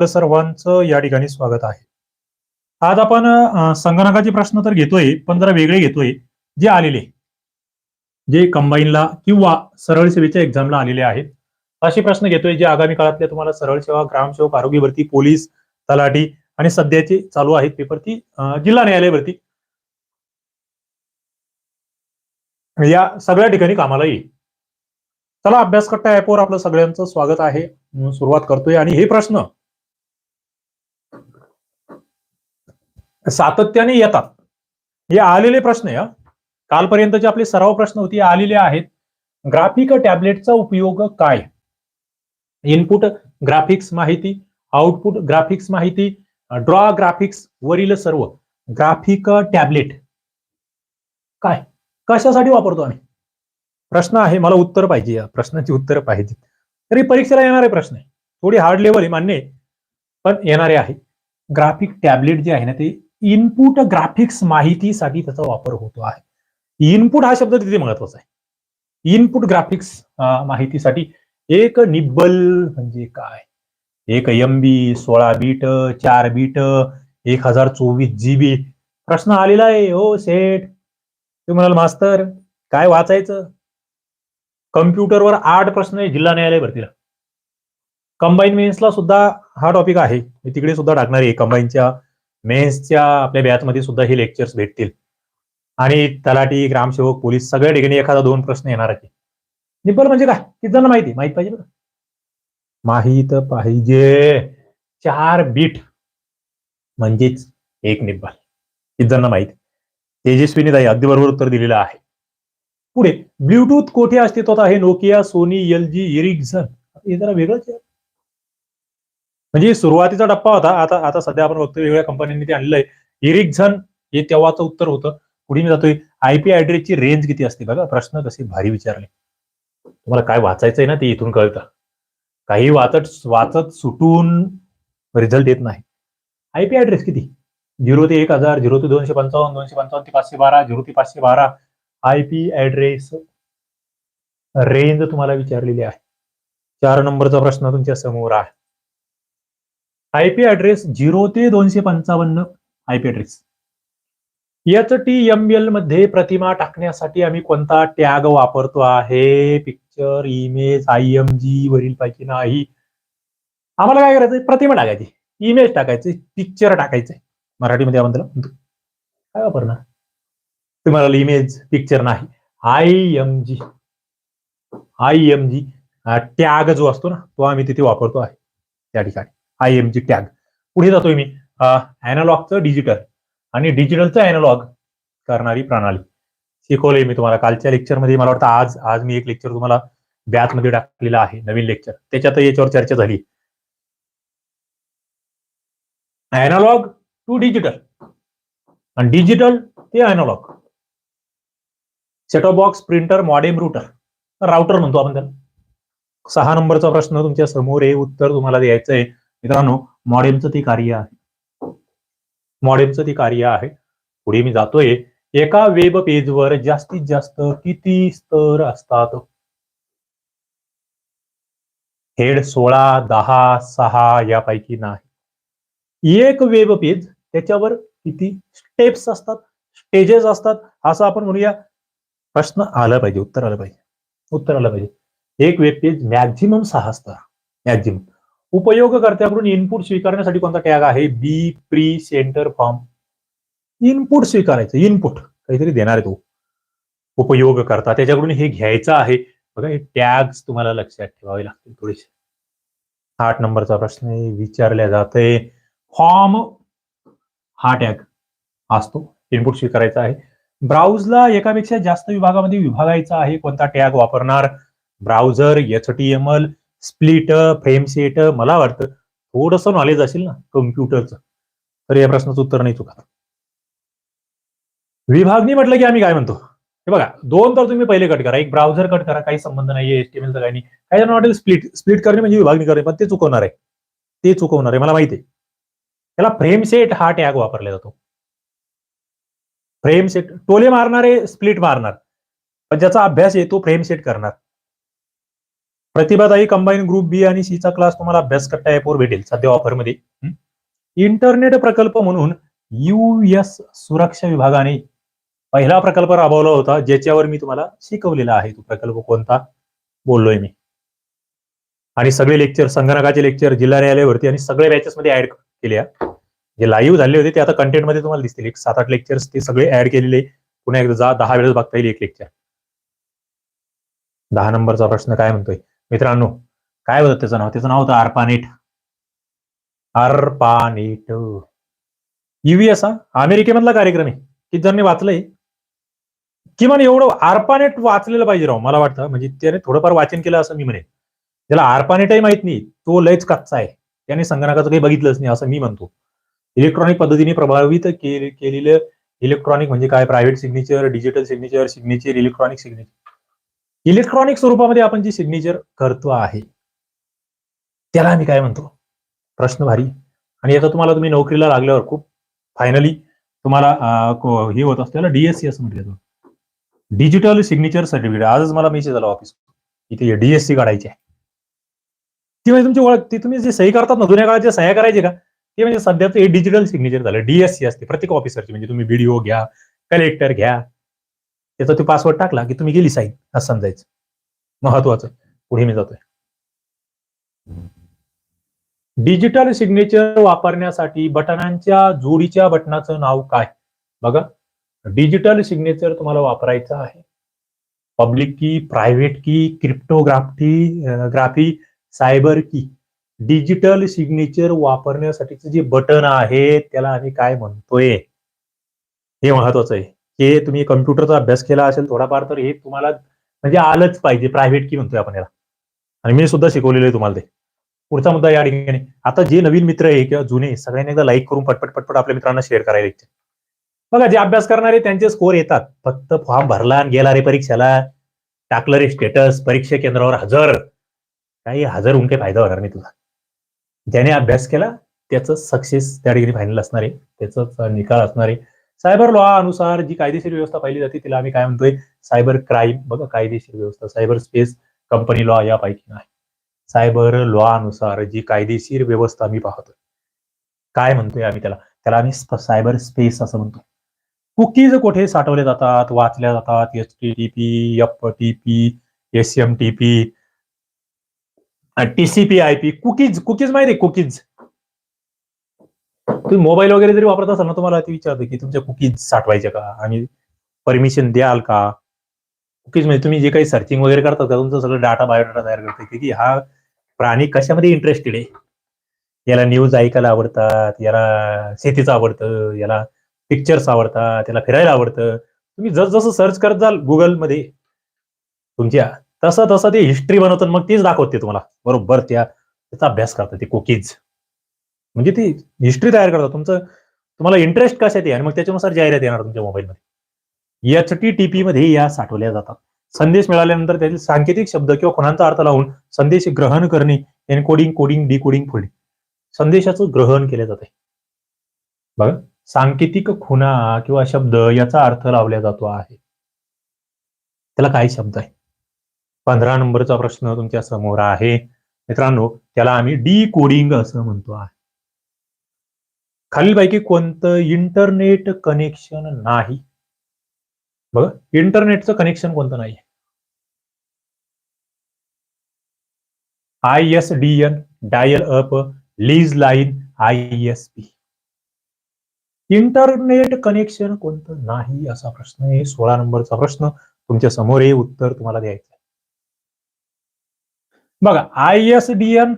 आपलं सर्वांचं या ठिकाणी स्वागत आहे. आज आपण संगणकाचे प्रश्न तर घेतोय पण जरा वेगळे घेतोय. जे आलेले जे कंबाईनला किंवा सरळ सेवेच्या एक्झामला आलेले आहेत असे प्रश्न घेतोय जे आगामी काळातले तुम्हाला सरळ सेवा ग्रामसेवक आरोग्य भरती पोलीस तलाठी आणि सध्याचे चालू आहेत पेपर ती जिल्हा न्यायालय भरती. या सगळ्या ठिकाणी कामाला येईल. चला अभ्यास ऍपवर आपलं सगळ्यांचं स्वागत आहे. सुरुवात करतोय आणि हे प्रश्न सातत्याने येतात. हे आलेले प्रश्न आहे कालपर्यंतचे आपले सराव प्रश्न होते आलेले आहेत. ग्राफिक टॅबलेटचा उपयोग काय? इनपुट ग्राफिक्स माहिती आउटपुट ग्राफिक्स माहिती ड्रॉ ग्राफिक्स वरील सर्व. Graphic tablet. काय? कशासाठी वापरतो आम्ही? प्रश्न आहे मला उत्तर पाहिजे या प्रश्नाची उत्तर पाहिजे. तरी परीक्षेला येणारे प्रश्न आहे. थोडी हार्ड लेवल आहे मान्य आहे. पण येणारे आहे. ग्राफिक टॅबलेट जे आहे ना ते इनपुट ग्राफिक्स माहितीसाठी त्याचा वापर होतो आहे. इनपुट हा शब्द तिथे महत्त्वाचा आहे. इनपुट ग्राफिक्स माहितीसाठी एक निब्बल म्हणजे काय? एक एम बी सोळा बीट चार बीट एक हजार चोवीस जी बी प्रश्न आलेला आहे हो सेठ. तुम्ही म्हणाल मास्तर काय वाचायचं? कम्प्युटरवर आठ प्रश्न आहे जिल्हा न्यायालय भरतीला. कंबाईन मेन्सला सुद्धा हा टॉपिक आहे. मी तिकडे सुद्धा टाकणार आहे कंबाईनच्या मेन्सच्या आपल्या बॅचमध्ये सुद्धा हे लेक्चर्स भेटतील. आणि तलाठी ग्रामसेवक पोलीस सगळ्या ठिकाणी एखादा दोन प्रश्न येणार आहे निब्बल म्हणजे काय? किती जण माहिती? माहीत पाहिजे बघा माहीत पाहिजे. चार बीट. म्हणजेच एक निब्बल. किती जण माहिती? तेजस्वीने ताई अगदी बरोबर उत्तर दिलेलं आहे. पुढे ब्लूटूथ कोठे अस्तित्वात आहे? Nokia Sony L G Ericsson हे जरा वेगळंच आहे. म्हणजे सुरुवातीचा टप्पा होता. आता आता सध्या आपण बघतोय वेगवेगळ्या कंपन्यांनी ते आणलंय इरिक्झन हे तेव्हाचं उत्तर होतं. पुढे मी जातोय. आयपी ऍड्रेसची रेंज किती असते बघा. प्रश्न कसे भारी विचारले. तुम्हाला काय वाचायचंय ना ते इथून कळतं. काही वाचत वाचत सुटून रिझल्ट येत नाही. आयपी ऍड्रेस किती? झिरो ते एक हजार झिरो ते दोनशे पंचावन्न दोनशे पंचावन्न ते पाचशे बारा झिरो ते पाचशे बारा. आय पी ऍड्रेस रेंज तुम्हाला विचारलेली आहे. चार नंबरचा प्रश्न तुमच्यासमोर आहे. आय पी ऍड्रेस झिरो ते दोनशे पंचावन्न I P address H T M एलमध्ये प्रतिमा टाकण्यासाठी आम्ही कोणता टॅग वापरतो आहे? Picture image I M G वरील पैकी नाही. आम्हाला काय करायचं प्रतिमा टाकायची. इमेज टाकायची. पिक्चर टाकायचंय मराठीमध्ये आपण त्याला म्हणतो. काय वापरणार? तुम्हाला इमेज पिक्चर नाही. I M G I M G tag जो असतो ना तो आम्ही तिथे वापरतो आहे. त्या ठिकाणी. आय एम जी टॅग पुढे जातोय मी. अॅनालॉगचं डिजिटल आणि डिजिटलचं अॅनालॉग करणारी प्रणाली. शिकवलंय मी तुम्हाला. कालच्या लेक्चरमध्ये मला वाटतं आज आज मी एक लेक्चर तुम्हाला बॅथमध्ये टाकलेलं आहे. नवीन लेक्चर त्याच्यात याच्यावर चर्चा झाली. अॅनालॉग टू डिजिटल आणि डिजिटल ते analog set top box printer modem router router म्हणतो आपण त्याला. सहा नंबरचा प्रश्न तुमच्यासमोर आहे. उत्तर तुम्हाला द्यायचं आहे मित्रांनो मॉडेमचं ते कार्य आहे. मॉडेमचं ते कार्य आहे. पुढे मी जातोय. एका वेब पेजवर जास्तीत जास्त किती स्तर असतात? हेड सोळा दहा सहा यापैकी नाही. एक वेब पेज त्याच्यावर किती स्टेप्स असतात? स्टेजेस असतात? असं आपण म्हणूया. प्रश्न आला पाहिजे उत्तर आलं पाहिजे. उत्तर आलं पाहिजे. एक वेब पेज मॅक्झिमम सहा स्तर मॅक्झिमम उपयोगकर्त्याकडून इनपुट स्वीकारण्यासाठी कोणता टॅग आहे? B pre centre form input स्वीकारायचं. Input काहीतरी देणार आहे तो. उपयोगकर्ता. त्याच्याकडून हे घ्यायचं आहे. बघा हे टॅग्स तुम्हाला लक्षात ठेवावे लागतील थोडेसे. आठ नंबरचा प्रश्न आहे, विचारल्या जाते. फॉर्म हा टॅग असतो. इनपुट स्वीकारायचा आहे. ब्राउजला एकापेक्षा जास्त विभागामध्ये विभागायचा आहे. कोणता टॅग वापरणार? Browser H T M L split frame set मला वाटतं थोडस नॉलेज असेल ना कम्प्युटरचं तर या प्रश्नाचं उत्तर नाही चुका विभागणी म्हटलं की आम्ही काय म्हणतो? हे बघा दोन तर तुम्ही पहिले कट करा. एक ब्राउझर कट करा काही संबंध नाहीये एचटीएमएलचा काही नाही. काही जण वाटेल स्प्लिट स्प्लिट करणे म्हणजे विभागणी करणे पण ते चुकवणार आहे. ते चुकवणार आहे मला माहिती आहे. त्याला फ्रेम सेट हा टॅग वापरला जातो. फ्रेम सेट टोले मारणारे स्प्लिट मारणार. पण ज्याचा अभ्यास आहे तो फ्रेम सेट करणार. प्रतिभाताई कंबाईन ग्रुप बी आणि सी चा क्लास तुम्हाला अभ्यास करता ऍपवर भेटेल सध्या ऑफरमध्ये इंटरनेट प्रकल्प म्हणून युएस सुरक्षा विभागाने पहिला प्रकल्प राबवला होता ज्याच्यावर मी तुम्हाला शिकवलेला आहे. तो प्रकल्प कोणता? बोललोय मी. आणि सगळे लेक्चर संगणकाचे लेक्चर जिल्हा न्यायालयावरती आणि सगळे बॅचेस मध्ये ऍड केल्या. जे लाईव्ह झाले होते ते आता कंटेंटमध्ये तुम्हाला दिसतील. एक सात आठ लेक्चर्स ते सगळे ऍड केलेले. पुन्हा एकदा जा दहा वेळेस बघता येईल एक लेक्चर दहा नंबरचा प्रश्न काय म्हणतोय? मित्रांनो काय होतं त्याचं नाव? त्याचं नाव होतं आर्पानेट आर्पानेट युएस हा? अमेरिकेमधला कार्यक्रम आहे. किती जणांनी वाचलंय? किमान एवढं आरपानेट वाचलेलं पाहिजे राव मला वाटतं. म्हणजे त्याने थोडंफार वाचन केलं असं मी म्हणेन. त्याला आर्पानेटही माहीत नाही. तो लयच कच्चा आहे. त्याने संगणकाचं काही बघितलंच नाही असं मी म्हणतो. इलेक्ट्रॉनिक पद्धतीने प्रभावित केलेलं इलेक्ट्रॉनिक म्हणजे काय? Private signature digital signature signature electronic signature electronic स्वरूपामध्ये आपण जी सिग्नेचर करतो आहे त्याला आम्ही काय म्हणतो? प्रश्न भारी आणि आता तुम्हाला तुम्ही नोकरीला लागल्यावर खूप फायनली तुम्हाला हे होत असतं त्याला डीएससी असं म्हटलं जातं. डिजिटल सिग्नेचर सर्टिफिकेट आजच मला मेसेज आला ऑफिस इथे डीएससी काढायची आहे. ती म्हणजे तुमची ओळख ती तुम्ही जे सही करतात ना जुन्या काळात जे सह्या करायचे का ते म्हणजे सध्याचं हे डिजिटल सिग्नेचर झालं. डीएससी असते. प्रत्येक ऑफिसरची म्हणजे तुम्ही बीडीओ घ्या कलेक्टर घ्या त्याचा तो पासवर्ड टाकला की तुम्ही गेली साईन असं समजायचं. महत्वाचं. पुढे मी जातोय. डिजिटल सिग्नेचर वापरण्यासाठी बटनांच्या जोडीच्या बटनाचं नाव काय? बघा डिजिटल सिग्नेचर तुम्हाला वापरायचं आहे. Public key private key cryptography graphy cyber key digital signature वापरण्यासाठीचं जे बटन आहे त्याला आम्ही काय म्हणतोय? हे महत्वाचं आहे. हे तुम्ही कम्प्युटरचा अभ्यास केला असेल थोडाफार तर हे तुम्हाला म्हणजे आलंच पाहिजे प्रायव्हेट की म्हणतोय आपण याला. आणि मी सुद्धा शिकवलेलं आहे तुम्हाला ते. पुढचा मुद्दा या ठिकाणी. आता जे नवीन मित्र आहे किंवा जुने सगळ्यांनी एकदा लाईक करून पटपट पटपट आपल्या मित्रांना शेअर करायला इच्छा बघा जे अभ्यास करणारे त्यांचे स्कोर येतात. फक्त फॉर्म भरला आणि गेला रे परीक्षेला. टाकलं रे स्टेटस परीक्षा केंद्रावर हजर. काही हजर होऊन काही फायदा होणार नाही तुझा. ज्याने अभ्यास केला त्याचं सक्सेस त्या ठिकाणी फायनल असणार आहे. त्याचाच निकाल असणार आहे. सायबर लॉ अनुसार जी कायदेशीर व्यवस्था पाहिली जाते तिला आम्ही काय म्हणतोय? Cyber crime. बघा कायदेशीर व्यवस्था. सायबर स्पेस कंपनी लॉ यापैकी नाही. सायबर लॉ अनुसार जी कायदेशीर व्यवस्था आम्ही पाहतोय. काय म्हणतोय आम्ही त्याला? त्याला आम्ही सायबर स्पेस असं म्हणतो. कुकीज कुठे साठवले जातात? वाचल्या जातात. H T T P F T P S M T P TCP I P cookies cookies माहिती आहे कुकीज. तुम्ही मोबाईल वगैरे जरी वापरत असाल ना तुम्हाला ते विचारतो की तुमच्या कुकीज साठवायच्या का? आणि परमिशन द्याल का? कुकीज म्हणजे तुम्ही जे काही सर्चिंग वगैरे करतात का तुमचं सगळं डाटा बायोडाटा तयार करते की हा प्राणी कशामध्ये इंटरेस्टेड आहे? याला न्यूज ऐकायला आवडतात याला शेतीचं आवडतं याला पिक्चर्स आवडतात त्याला फिरायला आवडतं. तुम्ही जस जसं सर्च करत जाल गुगलमध्ये तुमच्या तसं तसं ते हिस्ट्री बनवतात मग तेच दाखवते तुम्हाला. बरोबर त्या त्याचा अभ्यास करतात ते कुकीज म्हणजे ती हिस्ट्री तयार करतात. तुमचं तुम्हाला इंटरेस्ट कशात आहे? आणि मग त्याच्यानुसार जाहिरात येणार तुमच्या मोबाईलमध्ये एच टी टी पी मध्ये या साठवल्या जातात. संदेश मिळाल्यानंतर त्यातील सांकेतिक शब्द किंवा खुणांचा अर्थ लावून संदेश ग्रहण करणे एनकोडिंग कोडिंग डिकोडिंग फोडिंग संदेशाचं ग्रहण केले जाते. बघा सांकेतिक खुणा किंवा शब्द याचा अर्थ लावला जातो आहे. त्याला काय शब्द आहे? पंधरा नंबरचा प्रश्न तुमच्यासमोर आहे. मित्रांनो त्याला आम्ही डी कोडिंग असं म्हणतो आहे. खालीलपैकी कोणतं इंटरनेट कनेक्शन नाही? बघा इंटरनेटचं कनेक्शन कोणतं नाही? I S D N dial up lease line I S P internet connection कोणतं नाही असा प्रश्न आहे. सोळा नंबरचा प्रश्न. तुमच्यासमोर हे उत्तर तुम्हाला द्यायचं आहे. बघा I S D N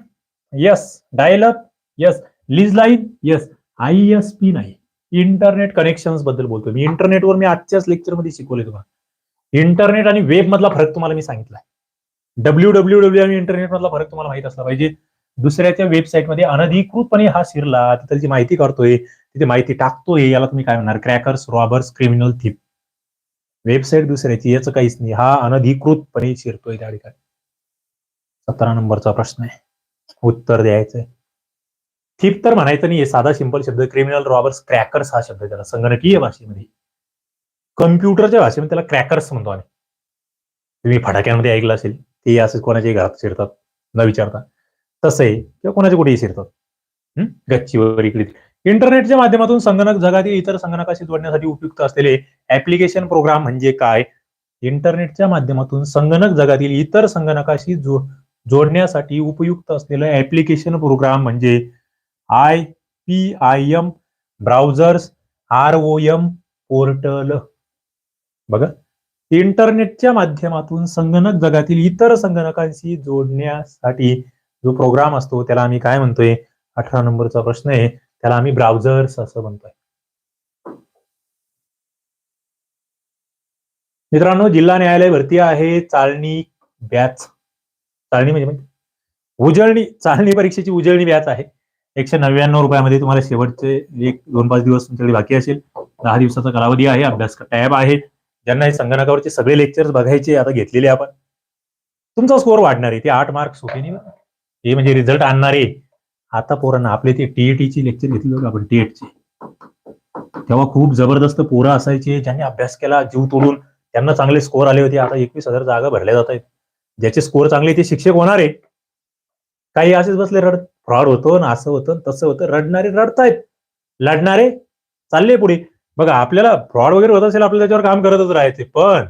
yes dial up yes lease line yes I S P नाही. इंटरनेट कनेक्शनबद्दल बोलतो मी इंटरनेटवर मी आजच्याच लेक्चरमध्ये शिकवले तुम्हाला. इंटरनेट आणि वेब मधला फरक तुम्हाला मी सांगितलाय. डब्ल्यू डब्ल्यू डब्ल्यू आणि इंटरनेट मधला फरक तुम्हाला माहीत असला पाहिजे. दुसऱ्याच्या वेबसाईटमध्ये अनधिकृतपणे हा शिरला तिथली माहिती करतोय तिथे माहिती टाकतोय याला तुम्ही काय म्हणणार? Crackers robbers criminal thief website दुसऱ्याची याचं काहीच नाही. हा अनधिकृतपणे शिरतोय त्या ठिकाणी. सतरा नंबरचा प्रश्न आहे. उत्तर द्यायचंय. थीप तर म्हणायचं नाही साधा सिंपल शब्द. क्रिमिनल रॉबर्स क्रॅकर्स हा शब्द त्याला संगणकीय भाषेमध्ये. कम्प्युटरच्या भाषेमध्ये त्याला क्रॅकर्स म्हणतो आम्ही. तुम्ही फटाक्यांमध्ये ऐकलं असेल ते असं कोणाच्याही घरात शिरतात न विचारता. तसे किंवा कोणाच्या कुठेही शिरतात गच्चीवर इकडे. इंटरनेटच्या माध्यमातून संगणक जगातील इतर संगणकाशी जोडण्यासाठी उपयुक्त असलेले ऍप्लिकेशन प्रोग्राम म्हणजे काय? इंटरनेटच्या माध्यमातून संगणक जगातील इतर संगणकाशी जो जोडण्यासाठी उपयुक्त असलेलं ऍप्लिकेशन प्रोग्राम म्हणजे I P I M browsers R O M portal. बघा इंटरनेटच्या माध्यमातून संगणक जगातील इतर संगणकांशी जोडण्यासाठी जो प्रोग्राम असतो त्याला आम्ही काय म्हणतोय? अठरा नंबरचा प्रश्न आहे. त्याला आम्ही ब्राउझर्स असं म्हणतोय. मित्रांनो जिल्हा न्यायालय भरती आहे चालणी बॅच. चालणी म्हणजे, म्हणजे उजळणी चालणी परीक्षेची उजळणी बॅच आहे. एकशे नव्याण्णव रुपयामध्ये तुम्हाला शेवटचे एक दोन पाच दिवस तुमच्याकडे बाकी असेल. दहा दिवसाचा कालावधी आहे अभ्यास टॅब आहे. ज्यांना हे संगणकावरचे सगळे लेक्चर्स बघायचे आता घेतलेले आपण. तुमचा स्कोअर वाढणार आहे ते आठ मार्क्स होते नाही हे म्हणजे रिझल्ट आणणारे. आता पोरांना आपले ते टीएटीची लेक्चर घेतले होते आपण टीएटचे तेव्हा खूप जबरदस्त पोरं असायचे ज्यांनी अभ्यास केला जीव तोडून. त्यांना चांगले स्कोअर आले होते. आता एकवीस हजार जागा भरल्या जात आहेत. ज्याचे स्कोअर चांगले ते शिक्षक होणार. आहे काही असेच बसले रडत. फ्रॉड होतो ना असं होतं तसं होतं रडणारे रडतायत. लढणारे चालले पुढे. बघा आपल्याला फ्रॉड वगैरे होत असेल आपल्याला त्याच्यावर काम करतच राहायचे. पण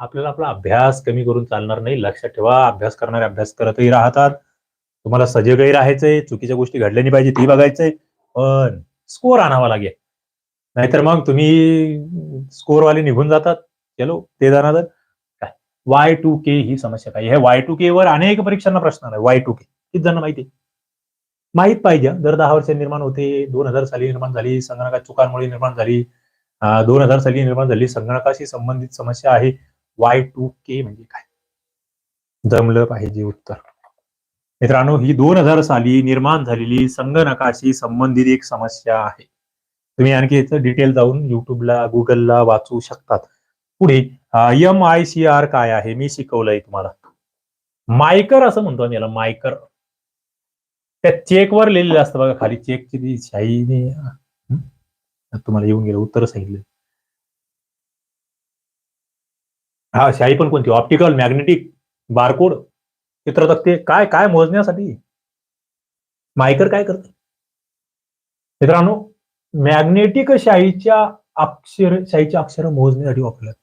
आपल्याला आपला अभ्यास कमी करून चालणार नाही. लक्षात ठेवा अभ्यास करणारे अभ्यास करतही राहतात. तुम्हाला सजगही राहायचंय चुकीच्या गोष्टी घडल्या नाही पाहिजे ती बघायचंय. पण स्कोअर आणावा लागेल. नाहीतर मग तुम्ही स्कोअरवाले निघून जातात. चलो ते जाणार काय? वाय टू के ही समस्या काय? हे वाय टू के वर अनेक परीक्षांना प्रश्न आहे वाय टू के किती जण माहिती आहे? माहीत पाहिजे. दर दहा वर्ष निर्माण होते. दोन हजार साली निर्माण झाली. संगणकात चुकांमुळे निर्माण झाली. दोन हजार साली निर्माण झाली. संगणकाशी संबंधित समस्या आहे. वाय टू के म्हणजे काय? जमलं पाहिजे उत्तर. मित्रांनो ही दोन हजार साली निर्माण झालेली संगणकाशी संबंधित एक समस्या आहे. तुम्ही आणखी याचं डिटेल जाऊन युट्यूबला गुगलला वाचू शकतात. पुढे एम आय सी आर काय आहे? मी शिकवलंय तुम्हाला. मायकर असं म्हणतो आम्ही याला. मायकर. त्या चेकवर लिहिलेलं असतं बघा खाली. चेकची ती शाईने तुम्हाला येऊन गेलं उत्तर सांगितलं. हा शाई पण कोणती? Optical magnetic barcode? चित्र तक्ते काय काय मोजण्यासाठी? मायकर काय करते? मित्रांनो मॅग्नेटिक शाहीच्या अक्षर शाहीच्या अक्षर मोजण्यासाठी वापरतात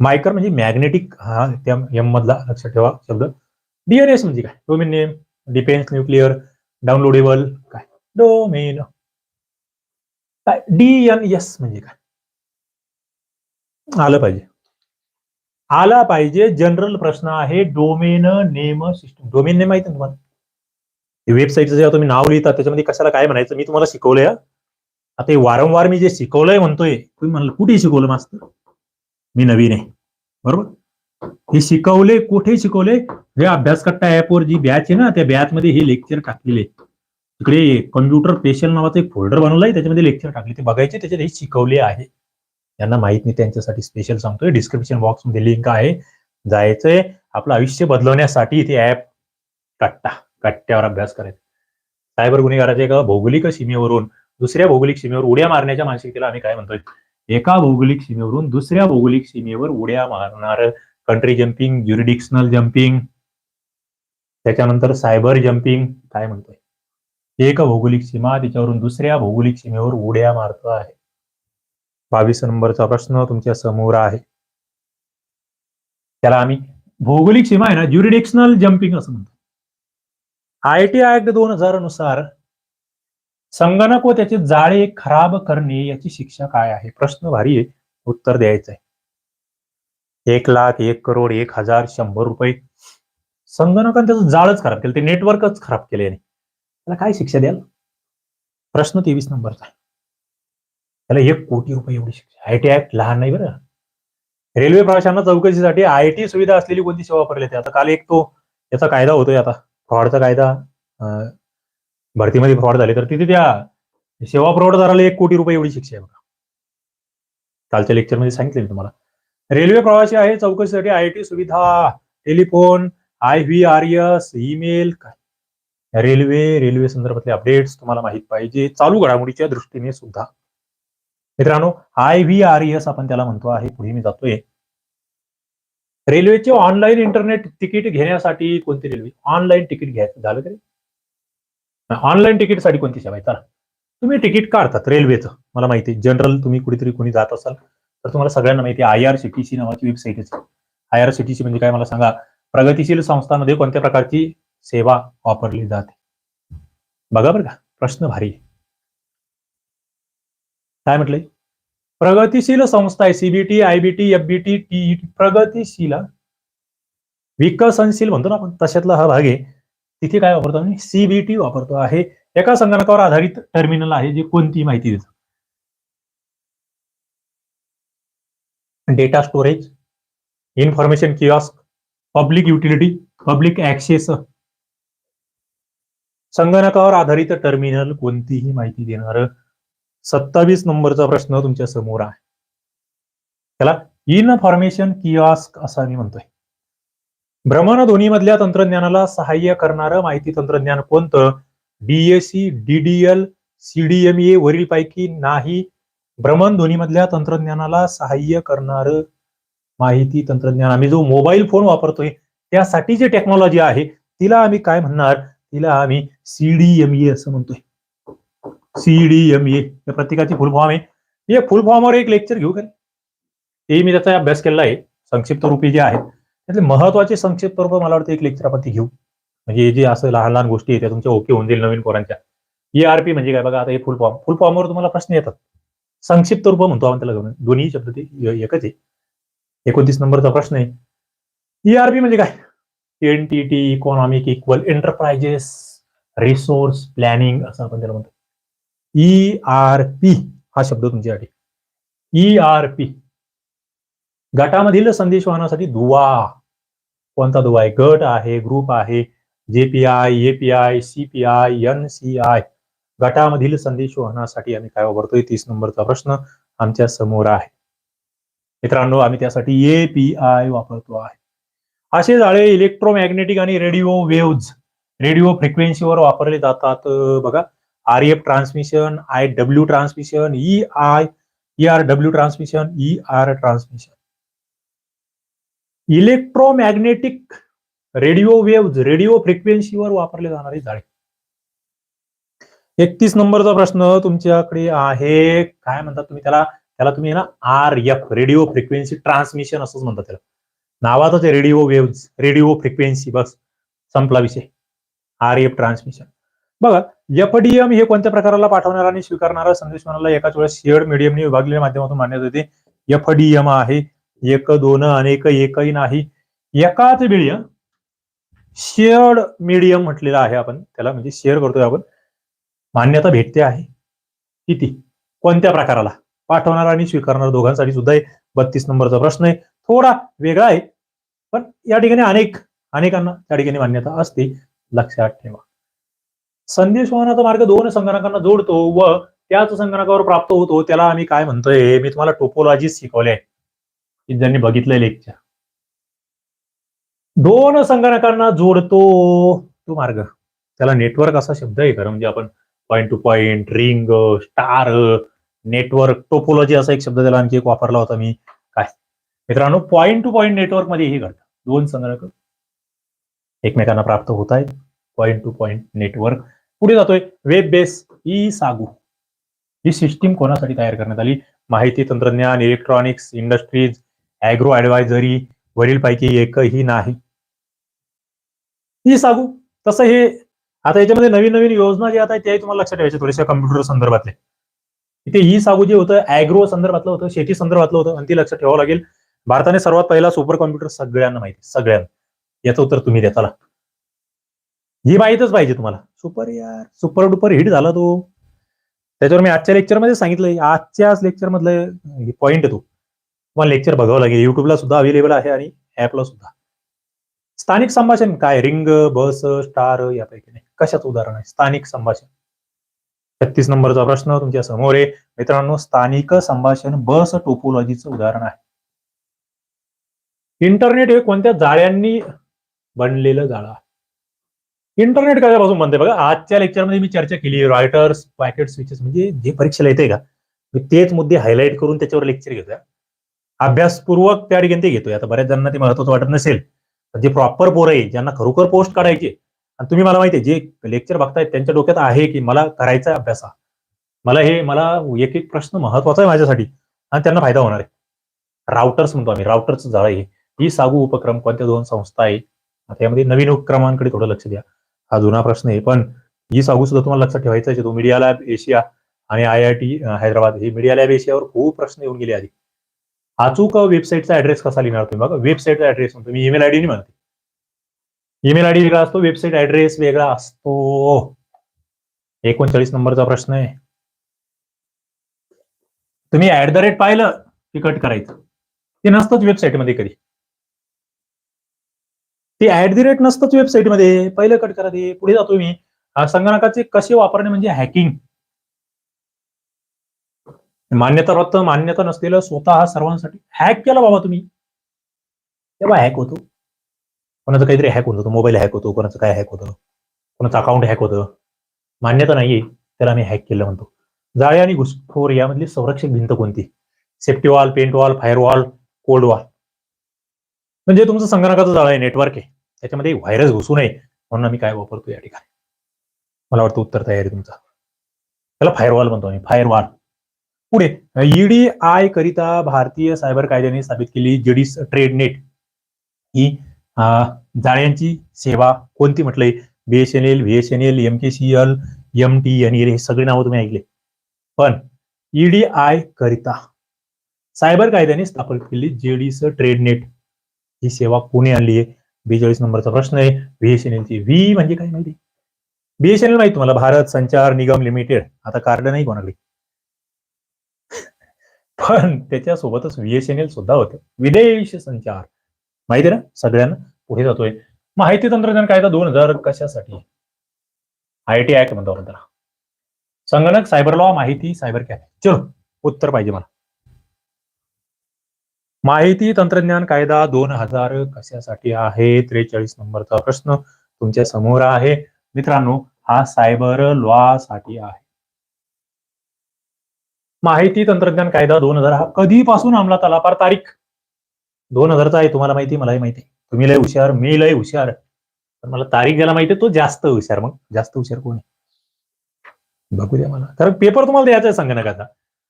मायकर म्हणजे मॅग्नेटिक हा त्या एम मधला लक्षात ठेवा शब्द. डीएनएस म्हणजे काय? Domain name. Defence nuclear downloadable काय? डोमेन काय? डीएनएस म्हणजे काय? आलं पाहिजे. आला पाहिजे जनरल प्रश्न आहे domain name system domain name माहिती ना तुम्हाला? वेबसाईटचं जेव्हा तुम्ही नाव लिहिता त्याच्यामध्ये कशाला काय म्हणायचं? मी तुम्हाला शिकवलंय आता हे वारंवार मी जे शिकवलंय म्हणतोय तुम्ही म्हणलं कुठे शिकवलं मास्तर? मी नवीन आहे. बरोबर? हे शिकवले कुठे शिकवले? हे अभ्यासकट्टा ऍपवर जी बॅच आहे ना त्या बॅच मध्ये हे लेक्चर टाकलेले. तिकडे कम्प्युटर स्पेशल नावाचं एक फोल्डर बनवलाय त्याच्यामध्ये लेक्चर टाकले. ते बघायचे त्याच्यात हे शिकवले आहे. यांना माहीत नाही त्यांच्यासाठी स्पेशल सांगतोय. डिस्क्रिप्शन बॉक्समध्ये लिंक आहे. जायचंय. आपलं आयुष्य बदलवण्यासाठी ते ऍप कट्टा कट्ट्यावर अभ्यास करायचा. सायबर गुन्हेगाराच्या एका भौगोलिक सीमेवरून दुसऱ्या भौगोलिक सीमेवर उड्या मारण्याच्या मानसिकतेला आम्ही काय म्हणतोय? एका भौगोलिक सीमेवरून दुसऱ्या भौगोलिक सीमेवर उड्या मारणार कंट्री जम्पिंग ज्युरिडिक्शनल जम्पिंग त्याच्यानंतर सायबर जम्पिंग काय म्हणतोय? एक भौगोलिक सीमा तिच्यावरून दुसऱ्या भौगोलिक सीमेवर उड्या मारतो आहे. बावीस नंबरचा प्रश्न तुमच्यासमोर आहे. त्याला आम्ही भौगोलिक सीमा आहे ना ज्युरिडिक्शनल जम्पिंग असं म्हणतो. आय टी ऍक्ट दोन हजारनुसार संगणक व त्याचे जाळे खराब करणे याची शिक्षा काय आहे? प्रश्न भारी आहे. उत्तर द्यायचं आहे एक लाख एक करोड एक हजार शंभर रुपये. संगणकाने त्याचं जाळच खराब केलं. ते नेटवर्कच खराब केले याने. त्याला काय शिक्षा द्याल? प्रश्न तेवीस नंबरचा त्याला एक कोटी रुपये एवढी शिक्षा आय टी ऍक्ट लहान नाही बरं. रेल्वे प्रवाशांना चौकशीसाठी आय टी सुविधा असलेली कोणती सेवा वापरली जाते? आता काल एक तो याचा कायदा होतोय आता. फ्रॉडचा कायदा. भरतीमध्ये फ्रॉड झाले तर तिथे त्या सेवा पुरवठादाराला एक कोटी रुपये एवढी शिक्षा आहे बघा. कालच्या लेक्चरमध्ये सांगितले मी तुम्हाला. रेल्वे प्रवासी आहे चौकशीसाठी आय टी सुविधा telephone I V R S email काय? रेल्वे रेल्वे संदर्भातले अपडेट्स तुम्हाला माहीत पाहिजे. चालू घडामोडीच्या दृष्टीने सुद्धा. मित्रांनो आय व्ही आर एस आपण त्याला म्हणतो आहे. पुढे मी जातोय. रेल्वेचे ऑनलाईन इंटरनेट तिकीट घेण्यासाठी कोणती रेल्वे ऑनलाईन तिकीट घ्यायचं झालं तरी. ऑनलाईन तिकीटसाठी कोणती सेवा आहे? चला. तुम्ही तिकीट काढतात रेल्वेचं मला माहिती आहे. जनरल तुम्ही कुठेतरी कोणी जात असाल तर तुम्हाला सगळ्यांना माहिती आहे. I R C T C नावाची वेबसाईट आहे. I R C T C म्हणजे काय? मला सांगा. प्रगतीशील संस्थांमध्ये कोणत्या प्रकारची सेवा वापरली जाते? बघा बरं का प्रश्न भारी. काय म्हटलंय प्रगतीशील संस्था आहे सीबीटी आयबीटी एफबीटी टीईटी प्रगतीशील. विकसनशील म्हणतो ना आपण तशातला हा भाग आहे. तिथे काय वापरतो आम्ही? सीबीटी वापरतो आहे. एका संगणकावर आधारित टर्मिनल आहे जे कोणती माहिती देतं. Data storage information kiosk public utility public access संगणकावर आधारित टर्मिनल कोणतीही माहिती देणार सत्तावीस नंबरचा प्रश्न तुमच्यासमोर आहे. त्याला इन्फॉर्मेशन किऑस्क असं मी म्हणतोय. भ्रमणध्वनीमधल्या तंत्रज्ञानाला सहाय्य करणारं माहिती तंत्रज्ञान कोणतं? डीएसी डीडीएल सीडीएमए वरील पैकी नाही. भ्रमणध्वनीमधल्या तंत्रज्ञानाला सहाय्य करणारं माहिती तंत्रज्ञान. आम्ही जो मोबाईल फोन वापरतोय त्यासाठी जे टेक्नॉलॉजी आहे तिला आम्ही काय म्हणणार? तिला आम्ही सीडीएमए असं म्हणतोय. सीडीएमए या प्रत्येकाची फुल फॉर्म आहे. हे फुल फॉर्मवर एक लेक्चर घेऊ का? ते मी त्याचा अभ्यास केलेला आहे. संक्षिप्त रूपी जे आहेत त्यातले महत्त्वाचे संक्षिप्त रूप मला वाटतं एक लेक्चर आपण ते घेऊ. म्हणजे जे असं लहान लहान गोष्टी आहेत त्या तुमच्या ओके होऊन जाईल नवीन पोरांच्या. ईआरपी म्हणजे काय? बघा आता हे फुल फॉर्म फुल फॉर्मवर तुम्हाला प्रश्न येतात. संक्षिप्त रूप म्हणतो आपण त्याला दोन्ही शब्द ते एकच आहे. एकोणतीस नंबरचा प्रश्न आहे. ईआरपी म्हणजे काय? Entity economic equal enterprises resource planning असं आपण त्याला म्हणतो. ई आर पी हा शब्द तुमच्यासाठी. ई आर पी गटामधील संदेशवहनासाठी दुवा. कोणता दुवा आहे? गट आहे ग्रुप आहे JPI API CPI N C I गटामधील संदेशवहनासाठी आम्ही काय वापरतोय? तीस नंबरचा प्रश्न आमच्यासमोर आहे. मित्रांनो आम्ही त्यासाठी ए पी आय वापरतो आहे. असे जाळे इलेक्ट्रोमॅग्नेटिक आणि रेडिओ वेव्ज रेडिओ फ्रिक्वेन्सीवर वापरले जातात. बघा R F transmission I W transmission E I E R W transmission E R transmission electromagnetic radio waves radio फ्रिक्वेन्सीवर वापरले जाणारे जाळे एकतीस नंबरचा प्रश्न तुमच्याकडे आहे. काय म्हणतात तुम्ही त्याला? त्याला तुम्ही ना R F radio frequency transmission असंच म्हणतात त्याला. नावातच आहे रेडिओ वेव्ज रेडिओ फ्रिक्वेन्सी बस. संपला विषय. R F transmission. बघा एफडीएम हे कोणत्या प्रकाराला पाठवणारा आणि स्वीकारणारा? म्हणाला एकाच वेळेस शेअर्ड मीडियमने विभागलेल्या माध्यमातून मान्यता येते. एफडीएम आहे. एक दोन अनेक एकही नाही. एकाच वेळी शेअर्ड मीडियम म्हटलेलं आहे आपण. त्याला म्हणजे शेअर करतोय आपण. मान्यता भेटते आहे. किती? कोणत्या प्रकाराला? पाठवणार आणि स्वीकारणार दोघांसाठी सुद्धा हे बत्तीस नंबरचा प्रश्न आहे. थोडा वेगळा आहे पण या ठिकाणी अनेक अनेकांना त्या ठिकाणी मान्यता असते. लक्षात ठेवा. संदेश वाहनाचा मार्ग दोन संगणकांना जोडतो व त्याच संगणकावर प्राप्त होतो. त्याला आम्ही काय म्हणतोय? मी तुम्हाला टोपोलॉजी शिकवले ज्यांनी बघितलंय लेक्चर. दोन संगणकांना जोडतो तो मार्ग. त्याला नेटवर्क असा शब्द आहे खरं. म्हणजे आपण point to point ring star network topology असा एक शब्द त्याला आणखी एक वापरला होता मी. काय? मित्रांनो पॉईंट टू पॉईंट नेटवर्कमध्ये हे घडतं. दोन संगणक एकमेकांना प्राप्त होत आहेत. पॉईंट टू पॉईंट नेटवर्क पुढे जातोय. वेब बेस ई सागू ही सिस्टीम कोणासाठी तयार करण्यात आली? माहिती तंत्रज्ञान इलेक्ट्रॉनिक्स इंडस्ट्रीज अॅग्रो ऍडवायझरी वरील पैकी एकही नाही. ही सागू तसं हे आता याच्यामध्ये नवीन नवीन योजना जे आता आहे त्याही तुम्हाला लक्षात ठेवायचे थोडेशा कम्प्युटर संदर्भातले इथे ही सागू जे होतं अॅग्रो संदर्भातलं होतं शेती संदर्भातलं होतं आणि ती लक्षात ठेवावं लागेल. भारताने सर्वात पहिला सुपर कॉम्प्युटर सगळ्यांना माहिती सगळ्यांना. याचं उत्तर तुम्ही द्या चला. ही माहीतच पाहिजे तुम्हाला. सुपर यार सुपर डुपर हिट झाला तो. त्याच्यावर मी आजच्या लेक्चरमध्ये सांगितलं आजच्याच लेक्चर मधलं पॉईंट आहे तो. तुम्हाला लेक्चर बघावं लागेल. युट्यूबला सुद्धा अवेलेबल आहे आणि ऍपला सुद्धा. स्थानिक संभाषण काय? रिंग बस स्टार यापैकी नाही. कशाचं उदाहरण आहे? स्थानिक संभाषण. छत्तीस नंबरचा प्रश्न तुमच्यासमोर आहे. मित्रांनो स्थानिक संभाषण बस टोपोलॉजीचं उदाहरण आहे. इंटरनेट हे कोणत्या जाळ्यांनी बनलेलं जाळं इंटरनेट कशापासून बनते बघा आजच्या लेक्चरमध्ये मी चर्चा केली रॉयटर्स पॅकेट स्विचेस म्हणजे जे परीक्षेला येते का मी तेच मुद्दे हायलाईट करून त्याच्यावर लेक्चर घेतोय. अभ्यासपूर्वक त्या ठिकाणी ते घेतोय. आता बऱ्याच जणांना ते महत्वाचं वाटत नसेल. जे प्रॉपर पोरं आहे ज्यांना खरोखर पोस्ट काढायचे आणि तुम्ही मला माहिती आहे जे लेक्चर बघतायत त्यांच्या डोक्यात आहे की मला करायचा अभ्यास हा. मला हे मला एक एक प्रश्न महत्त्वाचा आहे माझ्यासाठी आणि त्यांना फायदा होणार आहे. राउटर्स म्हणतो आम्ही राऊटर्स जाळ आहे. ही सागू उपक्रम कोणत्या दोन संस्था आहे? आता यामध्ये नवीन उपक्रमांकडे थोडं लक्ष द्या. हा जुना प्रश्न आहे पण ही सागू सुद्धा तुम्हाला लक्षात ठेवायचा आहे तो मीडिया लॅब एशिया आणि आय आय टी हैदराबाद हे मीडिया लॅब एशियावर खूप प्रश्न येऊन गेले आधी. अचूक वेबसाईटचा ऍड्रेस कसा लिहिणार तुम्ही? बघा वेबसाईटचा ऍड्रेस तुम्ही ईमेल आयडी नाही म्हणते. ईमेल आयडी वेगळा असतो वेबसाईट ऍड्रेस वेगळा असतो. एकोणचाळीस नंबरचा प्रश्न आहे. तुम्ही ऍट द रेट पाहिलं की कट करायचं? ते नसतंच वेबसाईटमध्ये कधी. ते ऍट द रेट नसतंच वेबसाईटमध्ये पहिलं कट करा ते. पुढे जातो मी. संगणकाचे कसे वापरणे म्हणजे हॅकिंग मान्यता रद्द मान्यता नसलेलं स्वतः सर्वांसाठी हॅक केला बाबा तुम्ही. तेव्हा हॅक होतो. कोणाचं काहीतरी हॅक होत होतं मोबाईल हॅक होतो कोणाचं काय हॅक होतं कोणाचं अकाउंट हॅक होतं. मान्यता नाहीये त्याला आम्ही हॅक केलं म्हणतो. जाळे आणि घुसखोर यामधली संरक्षक भिंत कोणती? Safety wall paint wall fire wall cold wall म्हणजे तुमचं संगणकाचं जाळं आहे नेटवर्क आहे. त्याच्यामध्ये व्हायरस घुसू नये म्हणून आम्ही काय वापरतो या ठिकाणी. मला वाटतं उत्तर तयारी आहे तुमचं. त्याला फायरवॉल म्हणतो आम्ही फायरवॉल पुढे ईडी आय करिता भारतीय सायबर कायद्याने स्थापित केली जीडीस ट्रेड नेट ही जाळ्यांची सेवा कोणती म्हटलंय? BSNL VSNL M K C L M T N L हे सगळे नावं तुम्ही ऐकले. पण ईडी आय करिता सायबर कायद्याने स्थापन केली जेडीस ट्रेड नेट ही सेवा कोणी आणली आहे? बेचाळीस नंबरचा प्रश्न आहे. बीएसएनएलची व्ही म्हणजे काय माहिती? बीएसएनएल माहिती तुम्हाला? भारत संचार निगम लिमिटेड. आता कार्ड नाही कोणाकडे? पण त्याच्यासोबतच व्हीएसएनएल सुद्धा होतं. विदेश संचार. माहिती ना? सगळ्यांना पुढे जातोय. माहिती तंत्रज्ञान कायदा दोन हजार कशासाठी? आय टी ऍक्ट म्हणतो त्याला. संगणक सायबर लॉ माहिती सायबर कॅफे. चलो उत्तर पाहिजे मला. माहिती तंत्रज्ञान कायदा दोन हजार कशासाठी आहे? त्रेचाळीस नंबरचा प्रश्न तुमच्यासमोर आहे. मित्रांनो हा सायबर लॉ साठी आहे. माहिती तंत्रज्ञान कायदा दोन हजार हा कधीपासून अंमलात आला? पार तारीख. दोन हजारचा आहे तुम्हाला माहिती मलाही माहिती. तुम्ही लय हुशार मी लय हुशार. पण मला तारीख ज्याला माहिती तो जास्त हुशार. मग जास्त हुशार कोण आहे? बघू द्या मला. कारण पेपर तुम्हाला द्यायचा आहे संगणकाचा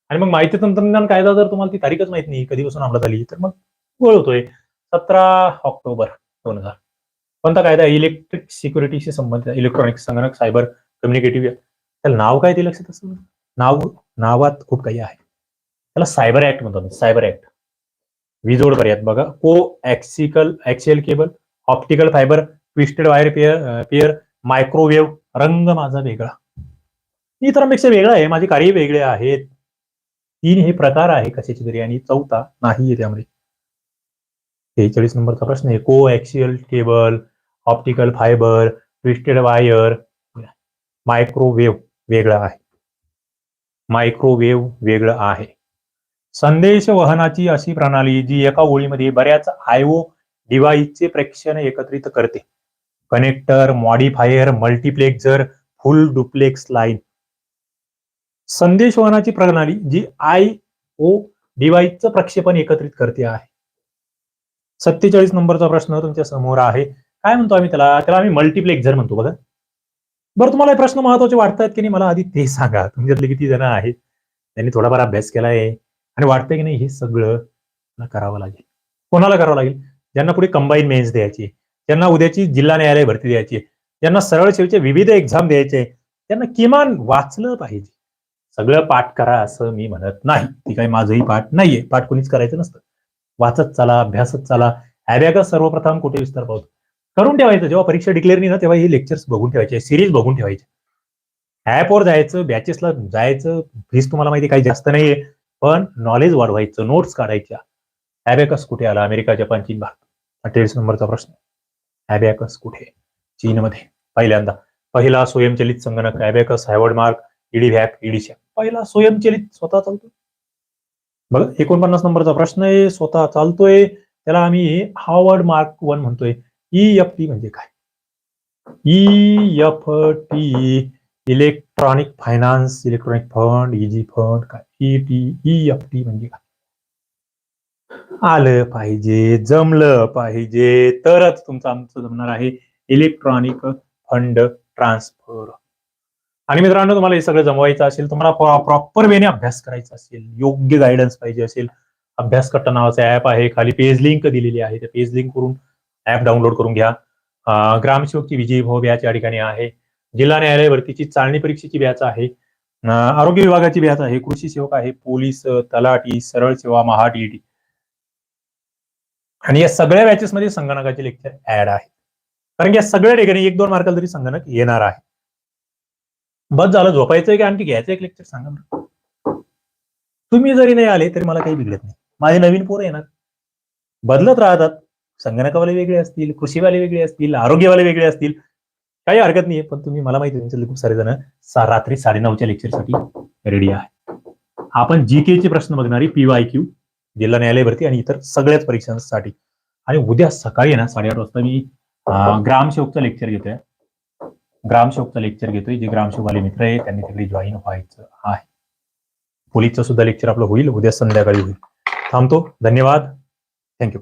आणि मग माहिती तंत्रज्ञान कायदा जर तुम्हाला ती तारीखच माहीत नाही कधीपासून अंमलात आली तर मग गोळ होतोय. सतरा ऑक्टोबर दोन हजार. कोणता कायदा इलेक्ट्रिक सिक्युरिटीशी संबंधित इलेक्ट्रॉनिक संगणक सायबर कम्युनिकेटिव्ह त्याला नाव काय ते लक्षात असं नाव नावात खूप काही आहे. त्याला सायबर ऍक्ट म्हणतो सायबर ऍक्ट विजोड पर्यात बघा coaxial axial cable optical fibre twisted wire pair pair microwave रंग माझा वेगळा. इतरांपेक्षा वेगळा आहे. माझे कार्य वेगळे आहेत. तीन हे प्रकार आहे कशाचे तरी आणि चौथा नाही आहे त्यामध्ये. सेहेचाळीस नंबरचा प्रश्न आहे. Coaxial cable optical fibre twisted wire microwave वेगळा आहे. मायक्रोवेव्ह वेगळं आहे. संदेश वहनाची अशी प्रणाली जी एका ओळीमध्ये बऱ्याच आयओ डिव्हाइसचे प्रेक्षण एकत्रित करते. Connector modifier multiplexer full duplex line संदेश वहनाची प्रणाली जी आय ओ डिव्हाइसचं प्रक्षेपण एकत्रित करते आहे. सत्तेचाळीस नंबरचा प्रश्न तुमच्यासमोर आहे. काय म्हणतो आम्ही त्याला? त्याला आम्ही मल्टिप्लेक्झर म्हणतो बघा. बरं तुम्हाला हे प्रश्न महत्त्वाचे वाटतात की नाही? मला आधी ते सांगा. तुमच्यातले किती जण आहेत? त्यांनी थोडाफार अभ्यास केला आहे आणि वाटतंय की नाही हे सगळं करावं लागेल. कोणाला करावं लागेल? ज्यांना पुढे कंबाईन मेन्स द्यायची ज्यांना उद्याची जिल्हा न्यायालय भरती द्यायची ज्यांना सरळ सेवेचे विविध एक्झाम द्यायचे त्यांना किमान वाचलं पाहिजे. सगळं पाठ करा असं मी म्हणत नाही. ती काही माझंही पाठ नाहीये. पाठ कोणीच करायचं नसतं. वाचत चाला अभ्यासत चाला. ॲबॅगस सर्वप्रथम कुठे विस्तार पावतो करून ठेवायचं. जेव्हा परीक्षा डिक्लेअर नाही ना तेव्हा हे लेक्चर्स बघून ठेवायचे सिरीज बघून ठेवायचे. ऍपवर जायचं बॅचेसला जायचं फीस तुम्हाला माहिती काही जास्त नाहीये. पण नॉलेज वाढवायचं नोट्स काढायच्या. ॲबॅकस कुठे आला? अमेरिका जपान चीन भारत. अठ्ठावीस नंबरचा प्रश्न. ॲबॅकस कुठे? चीनमध्ये. पहिल्यांदा. पहिला स्वयंचलित संगणक. Abacus Harvard mark EDVAC EDSAC पहिला स्वयंचलित स्वतः चालतो बघा एकोणपन्नास नंबरचा प्रश्न आहे. स्वतः चालतोय. त्याला आम्ही हावर्ड मार्क वन म्हणतोय. ई एफ टी म्हणजे काय? E F T electronic finance electronic fund easy fund काय? E T E F T म्हणजे काय आलं पाहिजे जमलं पाहिजे तरच तुमचं आमचं जमणार आहे. इलेक्ट्रॉनिक फंड ट्रान्सफर आणि मित्रांनो तुम्हाला हे सगळं जमवायचं असेल तुम्हाला प्रॉपर वेने अभ्यास करायचा असेल योग्य गायडन्स पाहिजे असेल. अभ्यास कट्टा नावाचं ऍप आहे खाली पेज लिंक दिलेली आहे त्या पेज लिंक करून ऍप डाउनलोड करून घ्या. ग्रामसेवकची विजयी भाऊ बॅच या ठिकाणी आहे. जिल्हा न्यायालय भरतीची चालणी परीक्षेची बॅच आहे. आरोग्य विभागाची व्याज आहे. कृषी सेवक आहे पोलीस तलाठी सरळ सेवा महाडीटी आणि या सगळ्या बॅचेस मध्ये संगणकाचे लेक्चर ऍड आहे कारण की या सगळ्या ठिकाणी एक दोन मार्काला तरी संगणक येणार आहे. बस झालं झोपायचंय की आणखी घ्यायचं एक लेक्चर सांगा तुम्ही जरी नाही आले तरी मला काही बिघडत नाही. माझे नवीन पोरं येणार. बदलत राहतात. संगणकावाले वेगळे असतील कृषीवाले वेगळे असतील आरोग्यवाले वेगळे असतील. काही हरकत नाही पण तुम्ही मला माहिती तुमच्यातले खूप सारे जण सा- रात्री साडेनऊच्या लेक्चरसाठी रेडी आहे. आपण जी चे प्रश्न बघणारी पीवाय क्यू जिल्हा न्यायालय भरती आणि इतर सगळ्याच परीक्षांसाठी. आणि उद्या सकाळी ना ना साडेआठ वाजता मी ग्रामसेवकचं लेक्चर घेतोय. ग्रामसेवकचं लेक्चर घेतोय जे ग्रामसेवकवाले मित्र आहे त्यांनी तिकडे जॉईन व्हायचं आहे. पोलीसचं सुद्धा लेक्चर आपलं होईल उद्या संध्याकाळी होईल. थांबतो. धन्यवाद. थँक्यू